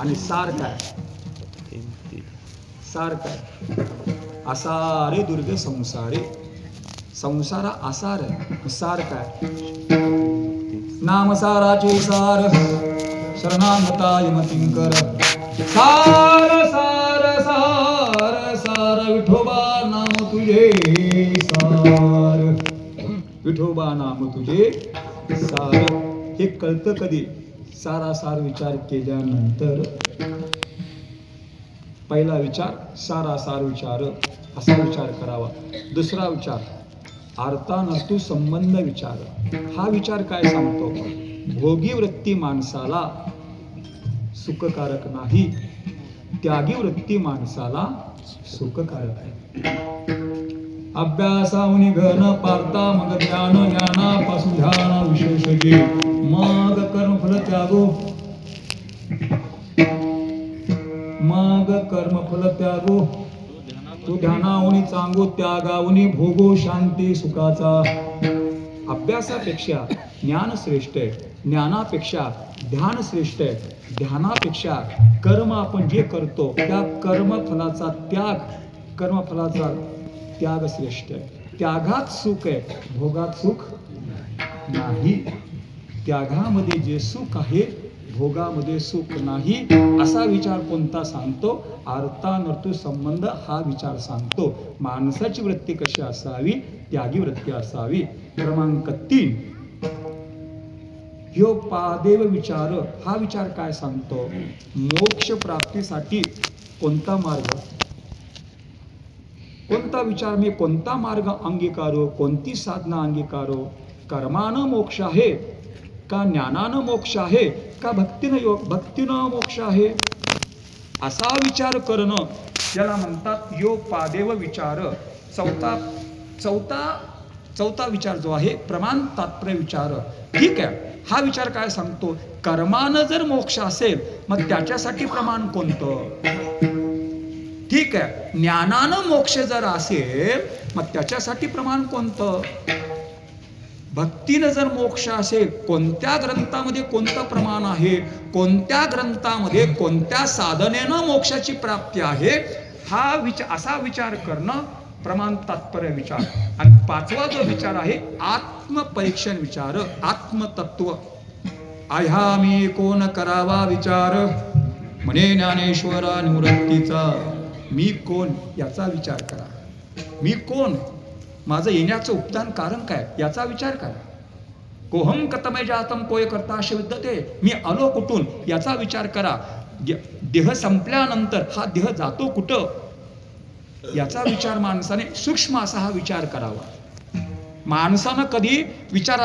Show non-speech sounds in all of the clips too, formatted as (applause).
आणि सार काय? सार काय? असारे दुर्ग संसारे. संसारा आसार सार काय? नाम साराचे सार. शरणागताय मतिंकर सार सार सार सार विठोबा नाम तुझे सार. विठोबा नाम तुझे सार. हे कळतं कधी? सारासार विचार केल्यानंतर पहिला विचार सारासार विचार असा विचार करावा. दुसरा विचार अर्थानर्थू संबंध विचार. हा विचार काय सांगतो? भोगी वृत्ती माणसाला सुखकारक नाही. त्यागी वृत्ती माणसाला सुखकारक आहे अभ्यासाहुनी घन पारता मग ज्ञान ज्ञानापासून ध्यान विशेष घे. मग कर्मफल त्यागो. मग कर्मफल त्यागो. तू ध्यानाहुनी चांगो त्यागाहुनी भोगो शांती सुखाचा. अभ्यासापेक्षा ज्ञान श्रेष्ठ आहे. ज्ञानापेक्षा ध्यान श्रेष्ठ आहे. ध्यानापेक्षा कर्म आपण जे करतो त्या कर्मफलाचा त्याग कर्मफलाचा त्याग श्रेष्ठ आहे त्यागात सुख आहे. भोगात सुख नाही. त्यागामध्ये जे सुख आहे भोगामध्ये सुख नाही असा विचार कोणता सांगतो? अर्थानर्थू संबंध हा विचार सांगतो. माणसाची वृत्ती कशी असावी? त्यागी वृत्ती असावी. क्रमांक तीन. ह्यो पादेव विचार हा विचार काय सांगतो? मोक्ष प्राप्तीसाठी कोणता मार्ग? कोणता विचार मी कोणता मार्ग अंगीकारो कोणती साधना अंगीकारो? कर्मानं मोक्ष आहे का ज्ञानानं मोक्ष आहे? का भक्तीनं योग भक्तीनं मोक्ष आहे? असा विचार करणं याला म्हणतात योग पादेव विचार. चौथा चौथा चौथा विचार जो आहे प्रमाण तात्पर्य विचार. ठीक आहे? हा विचार काय सांगतो? कर्मानं जर मोक्ष असेल मग त्याच्यासाठी प्रमाण कोणतं? ठीक आहे. ज्ञानानं मोक्ष जर असेल मग त्याच्यासाठी प्रमाण कोणतं? भक्तीनं जर मोक्ष असेल कोणत्या ग्रंथामध्ये कोणतं प्रमाण आहे? कोणत्या ग्रंथामध्ये कोणत्या साधनेनं मोक्षाची प्राप्ती आहे? हा विचार असा विचार करणं प्रमाण तात्पर्य विचार. आणि पाचवा जो विचार आहे आत्मपरीक्षण विचार आत्मतत्व. आह्या मी कोण करावा विचार? म्हणे ज्ञानेश्वरा निवृत्तीचा मी कोण याचा विचार करा. मी कोण? माझं येण्याचं उपदान कारण काय? याचा विचार करा. कोहम कतमय जातम कोय करता असे विद्यते मी आलो कुठून? याचा विचार करा. देह संपल्यानंतर हा देह जातो कुठं? याचा विचार माणसाने सूक्ष्म असा हा विचार करावा. माणसानं कधी विचार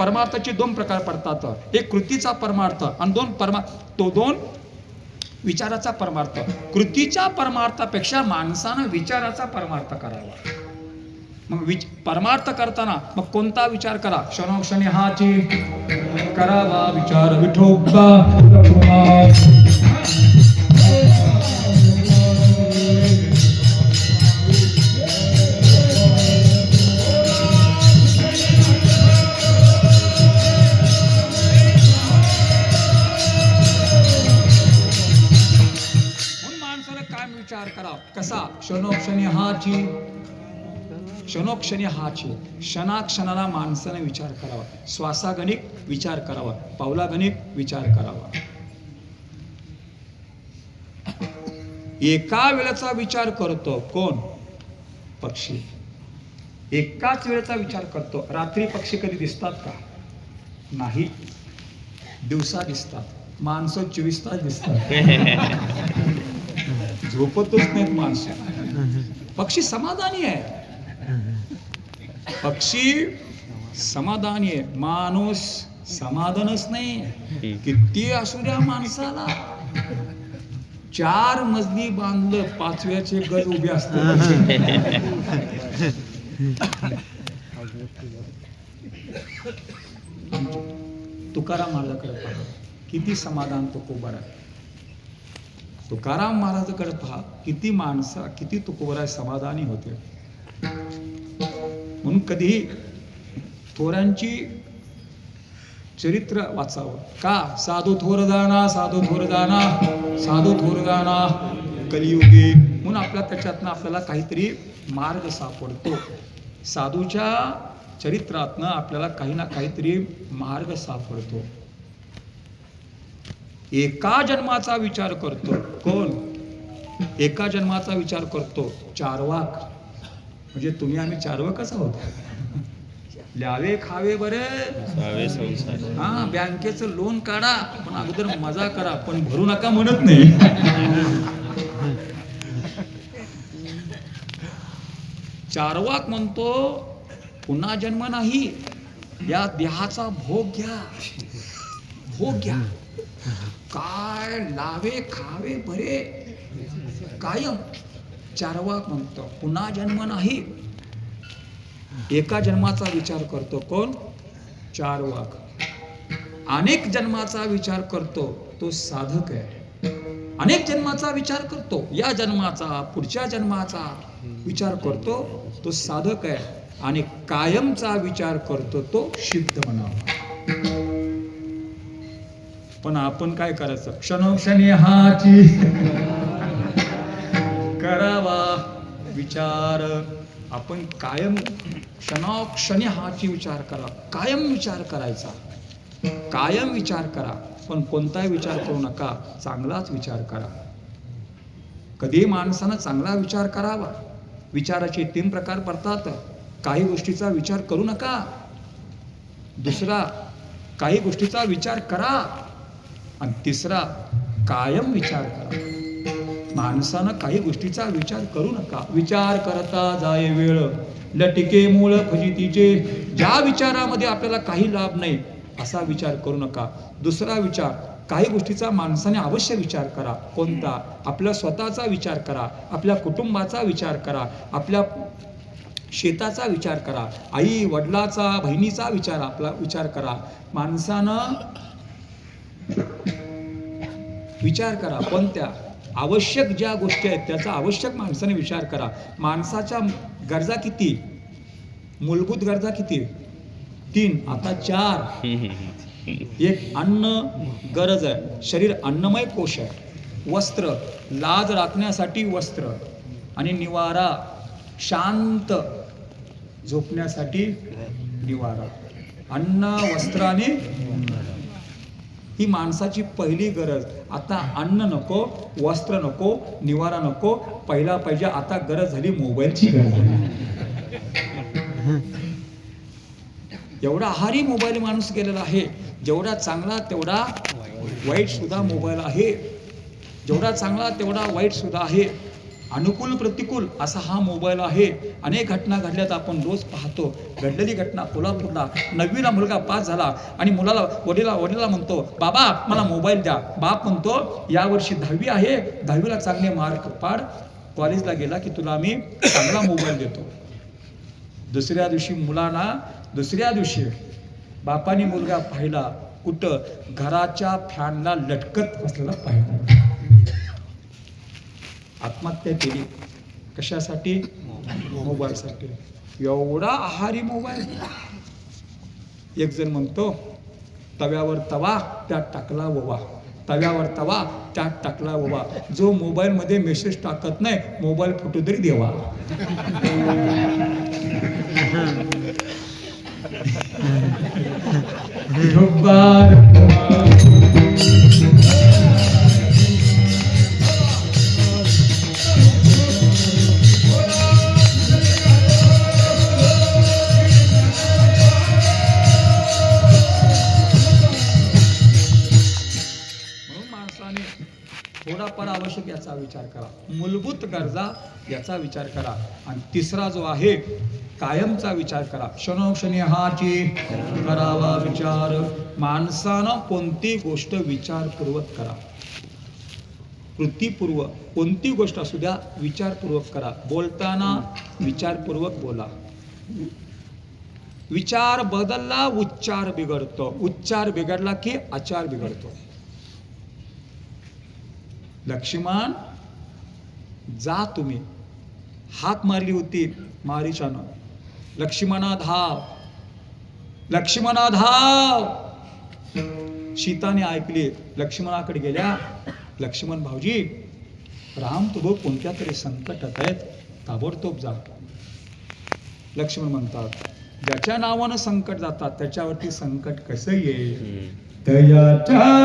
परमार्थाचे दोन प्रकार पडतात. एक कृतीचा परमार्थ आणि दोन परमा तो दोन विचाराचा परमार्थ. कृतीच्या परमार्थापेक्षा माणसानं विचाराचा परमार्थ करावा. मग विच परमार्थ करताना मग कोणता विचार करा? क्षणोक्षणी हाची करावा विचार विठोबा. क्षणोक्षणी हाची क्षणोक्षणी हाची. क्षणाक्षणाला माणसाने विचार करावा. श्वासागणिक विचार करावा. पावलागणिक विचार करावा. एका वेळेचा विचार करतो कोण? पक्षी. एकाच वेळेचा विचार करतो. रात्री पक्षी कधी दिसतात का? नाही. दिवसा दिसतात. माणसं चोवीस तास दिसतात. (laughs) झोपतच नाहीत माणसं. पक्षी समाधानी आहे. पक्षी समाधानी आहे. माणूस समाधानच नाही. किती असू द्या माणसाला. चार मजली बांधलं पाचव्याचे गज उभे असत तुकाराम आलं पहा किती समाधान तो आहे तुकाराम महाराजाकडे पहा किती माणसं किती तुकोबराय समाधानी होते. म्हणून कधीही थोरांची चरित्र वाचावं. का? साधू थोर जाना साधू थोर जाना साधू थोर थोरगाना कलियुगे. म्हणून आपल्या त्याच्यातनं आपल्याला काहीतरी मार्ग सापडतो. साधूच्या चरित्रातनं आपल्याला काही ना काहीतरी मार्ग सापडतो. एका जन्माचा विचार करतो. कोण? एका जन्माचा विचार करतो. चारवाक. म्हणजे तुम्ही आम्ही चारवाकच आहोत ल्यावे खावे बरे. हा बँकेचं लोन काढा. पण अगोदर मजा करा. पण भरू नका म्हणत नाही. चारवाक म्हणतो पुन्हा जन्म नाही. या देहाचा भोग घ्या. भोग घ्या. काय लावे खावे बरे. कायम. चारवाक म्हणतो पुन्हा जन्म नाही. एका जन्माचा विचार करतो कोण? चारवाक. अनेक जन्माचा विचार करतो तो साधक आहे. अनेक जन्माचा विचार करतो या जन्माचा पुढच्या जन्माचा विचार करतो तो साधक आहे. आणि कायमचा विचार करतो तो सिद्ध म्हणावा पण आपण काय करायचं? क्षणोक्षणी हाची. करावा विचार. आपण कायम क्षणोक्षणी हाची विचार करा. कायम विचार करायचा. कायम विचार करा. पण कोणताही विचार करू नका. चांगलाच विचार करा. कधी माणसानं चांगला विचार करावा? विचाराचे तीन प्रकार पडतात. काही गोष्टीचा विचार करू नका. दुसरा काही गोष्टीचा विचार करा. आणि तिसरा कायम विचार करा. माणसानं काही गोष्टीचा विचार करू नका. विचार करता जाय वेळ. लटिके मूळ फजितीचे ज्या विचारामध्ये आपल्याला काही लाभ नाही असा विचार करू नका. दुसरा विचार काही गोष्टीचा माणसाने अवश्य विचार करा. कोणता? आपल्या स्वतःचा विचार करा. आपल्या कुटुंबाचा विचार करा. आपल्या शेताचा विचार करा. आई वडिलाचा बहिणीचा विचार आपला विचार करा. माणसानं विचार करा कोणत्या आवश्यक ज्या गोष्टी आहेत त्याचा आवश्यक माणसाने विचार करा. माणसाच्या गरजा किती? मूलभूत गरजा किती? तीन आता चार. एक अन्न गरज आहे. शरीर अन्नमय कोश आहे. वस्त्र लाज राखण्यासाठी वस्त्र. आणि निवारा शांत झोपण्यासाठी निवारा. अन्न वस्त्र आणि ही माणसाची पहिली गरज. आता अन्न नको वस्त्र नको निवारा नको. पहिला पाहिजे आता गरज झाली मोबाईलची गरज. एवढा आहारी मोबाईल माणूस गेलेला आहे. जेवढा चांगला तेवढा वाईट सुद्धा मोबाईल आहे. जेवढा चांगला तेवढा वाईट सुद्धा आहे. अनुकूल प्रतिकूल असा हा मोबाईल आहे. अनेक घटना घडल्यात आपण रोज पाहतो. घडलेली घटना कोल्हापूरला नववीला मुलगा पास झाला आणि मुलाला वडीला वडिला म्हणतो बाबा मला मोबाईल द्या. बाप म्हणतो यावर्षी दहावी आहे. दहावीला चांगले मार्क पाड. कॉलेजला गेला की तुला आम्ही चांगला मोबाईल देतो. दुसऱ्या दिवशी मुलांना दुसऱ्या दिवशी बापाने मुलगा पाहिला. कुठं? घराच्या फॅनला लटकत असलेला पाहिला. आत्महत्या केली. कशासाठी? मोबाईलसाठी. एवढा आहारी मोबाईल. एक जण म्हणतो तव्यावर तवा त्यात टाकला ववा तव्यावर तवा त्यात टाकला ववा जो मोबाईल मध्ये मेसेज टाकत नाही मोबाईल फोटो तरी देवा. (laughs) मूलभूत गरजा याचा विचार करा. आणि तिसरा जो आहे कायमचा विचार करा. क्षणोक्षणी हाची करावा विचार. माणसानं कोणती गोष्ट विचारपूर्वक करा. कृतीपूर्व कोणती गोष्ट असू द्या विचारपूर्वक करा. बोलताना विचारपूर्वक बोला. विचार बदलला उच्चार बिघडतो. उच्चार बिघडला की आचार बिघडतो. लक्ष्मण जा तुम्ही. हाक मारली होती मारीच्यानं लक्ष्मणा धाव. लक्ष्मणा धाव. सीताने ऐकली लक्ष्मणाकडे गेल्या. लक्ष्मण भाऊजी राम तुभ कोणत्या तरी संकटात आहेत? ताबडतोब जा. लक्ष्मण म्हणतात ज्याच्या नावानं संकट जातात त्याच्यावरती संकट कसं येईल? तयाच्या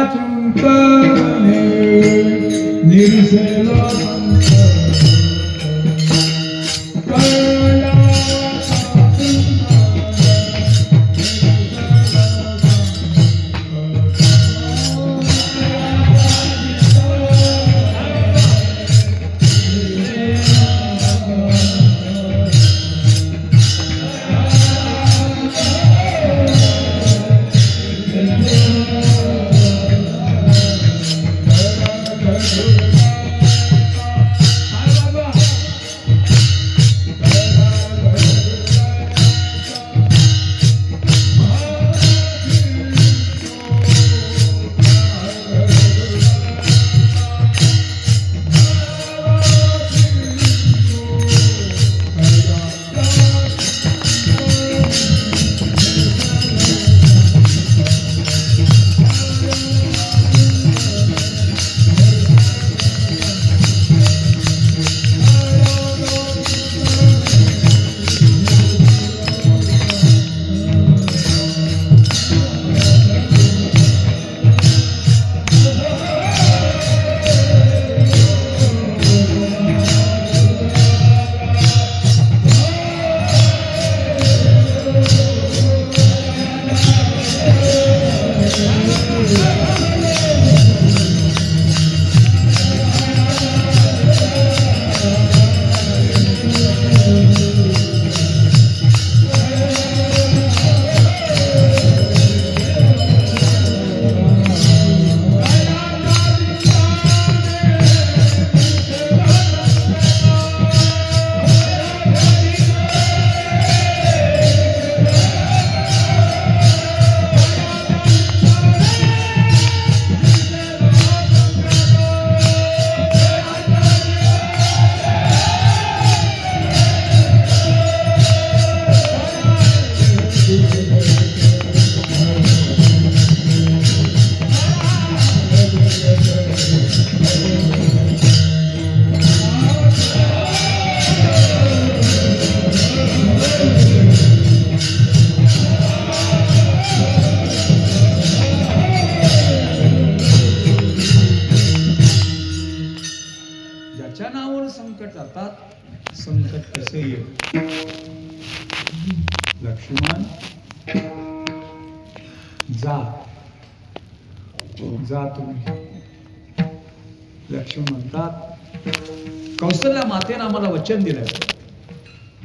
वचन दिलं.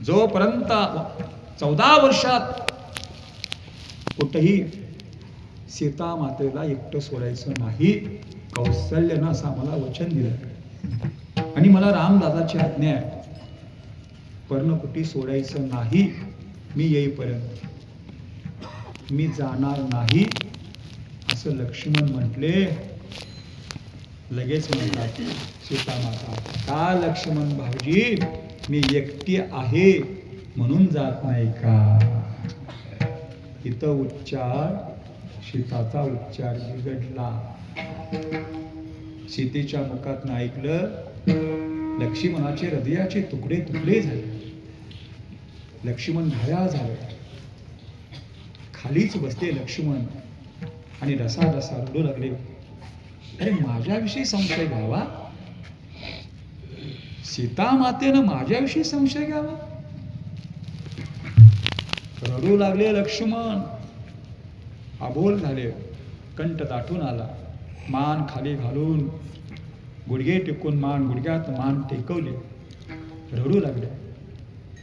जोपर्यंत चौदा वर्षात कुठेही सीता मातेला एकटं सोडायचं नाही कौशल्यानं असं आम्हाला वचन दिलं. आणि मला रामदादाची आज्ञा आहे. पर्णकुटी सोडायचं नाही मी येईपर्यंत. मी जाणार नाही असं लक्ष्मण म्हटले. लगेच म्हणतात सीतामाता का लक्ष्मण भाऊजी मी एकटी आहे म्हणून जात नाही का? इथं उच्चार सीताचा उच्चार बिघडला. सीतेच्या मुखात ऐकलं लक्ष्मणाचे हृदयाचे तुकडे तुकडे झाले. लक्ष्मण घाया झाले खालीच बसले लक्ष्मण आणि रसा रसा रडू लागले. अरे माझ्याविषयी संशय घ्यावा. सीता मातेनं माझ्याविषयी संशय घ्यावा. रडू लागले लक्ष्मण. अबोल झाले. कंठ दाटून आला. मान खाली घालून गुडघे टेकून मान गुडघ्यात मान टेकवले. रडू लागले.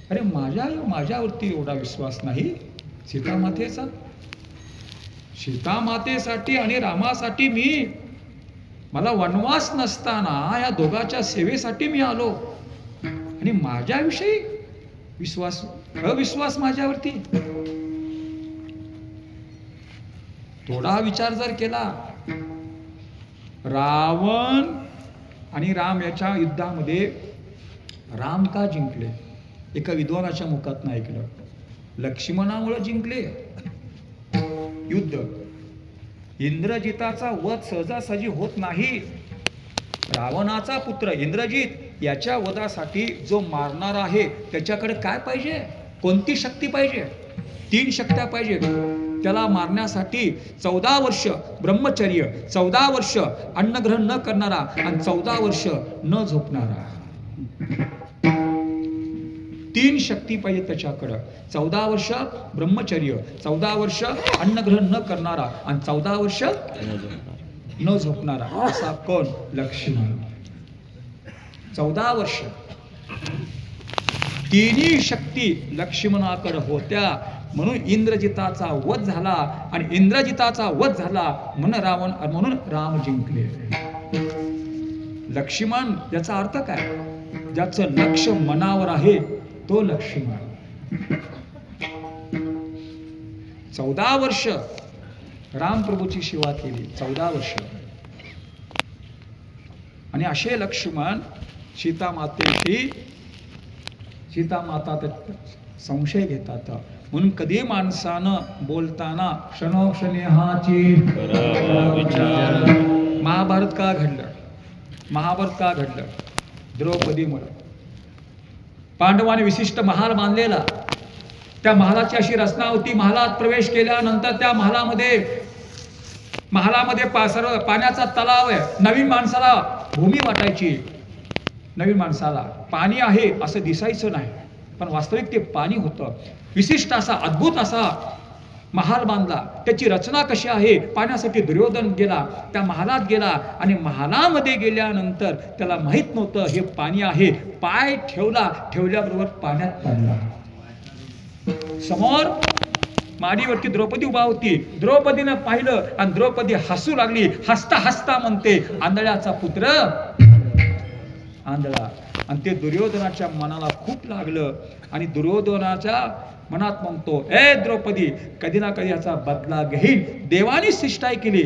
अरे माझ्या माझ्यावरती एवढा विश्वास नाही? सीतामातेचा? सीतामातेसाठी आणि रामासाठी मी मला वनवास नसताना या दोघाच्या सेवेसाठी मी आलो. आणि माझ्याविषयी विश्वास अविश्वास माझ्यावरती. थोडा विचार जर केला रावण आणि राम याच्या युद्धामध्ये राम का जिंकले? एका विद्वानाच्या मुखात ऐकलं. लक्ष्मणामुळे जिंकले. युद्ध. इंद्रजिताचा वध सहजासहजी होत नाही. रावणाचा पुत्र इंद्रजित याच्या वधासाठी जो मारणार आहे त्याच्याकडे काय पाहिजे? कोणती शक्ती पाहिजे? तीन शक्त्या पाहिजे. त्याला मारण्यासाठी चौदा वर्ष ब्रह्मचर्य चौदा वर्ष अन्नग्रहण न करणारा आणि चौदा वर्ष न झोपणारा. तीन शक्ती पाहिजे त्याच्याकडं. चौदा वर्ष ब्रह्मचर्य चौदा वर्ष अन्नग्रहण न करणारा आणि चौदा वर्ष न झोपणारा. असा कोण? लक्ष्मण. चौदा वर्ष. तिन्ही शक्ती लक्ष्मणाकडे होत्या. म्हणून इंद्रजिताचा वध झाला आणि इंद्रजिताचा वध झाला म्हणून रावण म्हणून राम जिंकले. लक्ष्मण याचा अर्थ काय? ज्याचं लक्ष मनावर आहे तो लक्ष्मण. चौदा वर्ष रामप्रभूची सेवा केली. चौदा वर्ष. आणि असे लक्ष्मण सीता मातेची सीता माता संशय घेतात. म्हणून कधी माणसानं बोलताना क्षणोक्षणेहाची विचार. महाभारत का घडलं? महाभारत का घडलं? द्रौपदीमुळं. पांडवाने विशिष्ट महाल बांधलेला. त्या महालाची अशी रचना होती. महालात प्रवेश केल्यानंतर त्या महालामध्ये महालामध्ये पा सर्व पाण्याचा तलाव आहे. नवीन माणसाला भूमी वाटायची. नवीन माणसाला पाणी आहे असं दिसायचं नाही. पण वास्तविक ते पाणी होतं. विशिष्ट असा अद्भुत असा महाल बांधला. त्याची रचना कशी आहे? पाण्यासाठी दुर्योधन गेला. त्या महालात गेला आणि महालामध्ये गेल्यानंतर त्याला माहीत नव्हतं हे पाणी आहे. पाय ठेवला. ठेवल्याबरोबर पाण्यात पडला. समोर माडीवरती द्रौपदी उभा होती. द्रौपदीनं पाहिलं आणि द्रौपदी हसू लागली. हसता हसता म्हणते आंधळ्याचा पुत्र. आंधळा. आणि ते दुर्योधनाच्या मनाला खूप लागलं. आणि दुर्योधनाच्या मनात म्हणतो ए द्रौपदी कधी ना कधी याचा बदला घेईन. देवाने शिष्टाई केली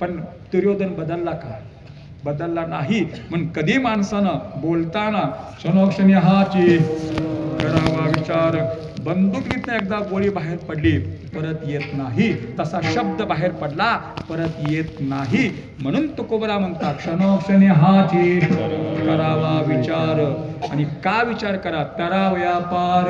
पण दुर्योधन बदलला का? बदलला नाही. म्हणून कधी माणसानं बोलताना क्षणोक्षणी हाची करावा विचार. बंदुकीतनं एकदा गोळी बाहेर पडली परत येत नाही. तसा शब्द बाहेर पडला परत येत नाही. म्हणून तुकोबरा म्हणतात क्षणोक्षणी हाची करावा विचार. आणि का विचार करा? तरावया पार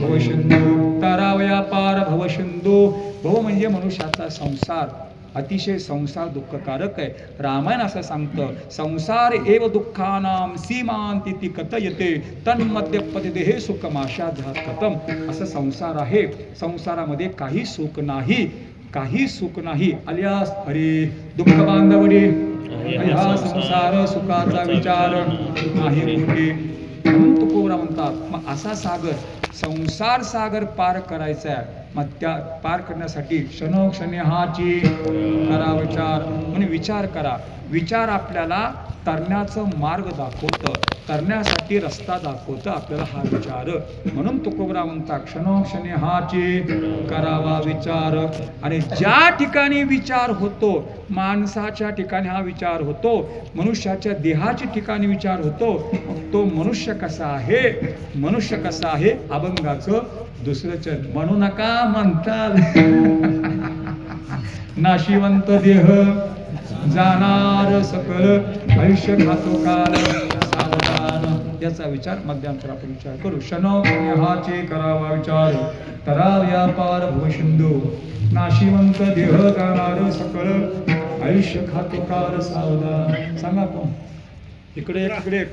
भवशिंदू तरावया पार भवशिंदू भव म्हणजे मनुष्याचा संसार. अतिशय संसार दुःखकारक आहे. रामायण असं सांगतं संसार एव दुःखानाम सीमांती कथयते तन्मध्ये पतिते हे सुख माशा कथम असं संसार आहे. संसारामध्ये काही सुख नाही. काही सुख नाही. अलियास अरे दुःख बांधवडी हा संसार सुखाचा विचार. नाही म्हणतात मग असा सागर संसार सागर पार करायचा आहे. मग त्या पार करण्यासाठी क्षणोक्षणी हाची करा विचार म्हणजे विचार करा. विचार आपल्याला तरण्याचं मार्ग दाखवतं. तरण्यासाठी रस्ता दाखवतं आपल्याला हा विचार. म्हणून तुकोबरा म्हणता क्षणोक्षणी हाचे करावा विचार. आणि ज्या ठिकाणी विचार होतो माणसाच्या ठिकाणी हा विचार होतो मनुष्याच्या देहाच्या ठिकाणी विचार होतो तो मनुष्य कसा आहे? मनुष्य कसा आहे? अभंगाचं दुसरं चल म्हणू नका म्हणतात (laughs) नाशिवंत देह. जाणार सकल आयुष्य खातो काल सावधान. याचा विचार मध्यांतर आपण विचार करू. शनो हाचे करावा विचार. तरा व्यापार भवशिंदू नाशिवंत देह जाणार सकल आयुष्य खातो काल सावधान. सांगा कोण? इकडे इकडे.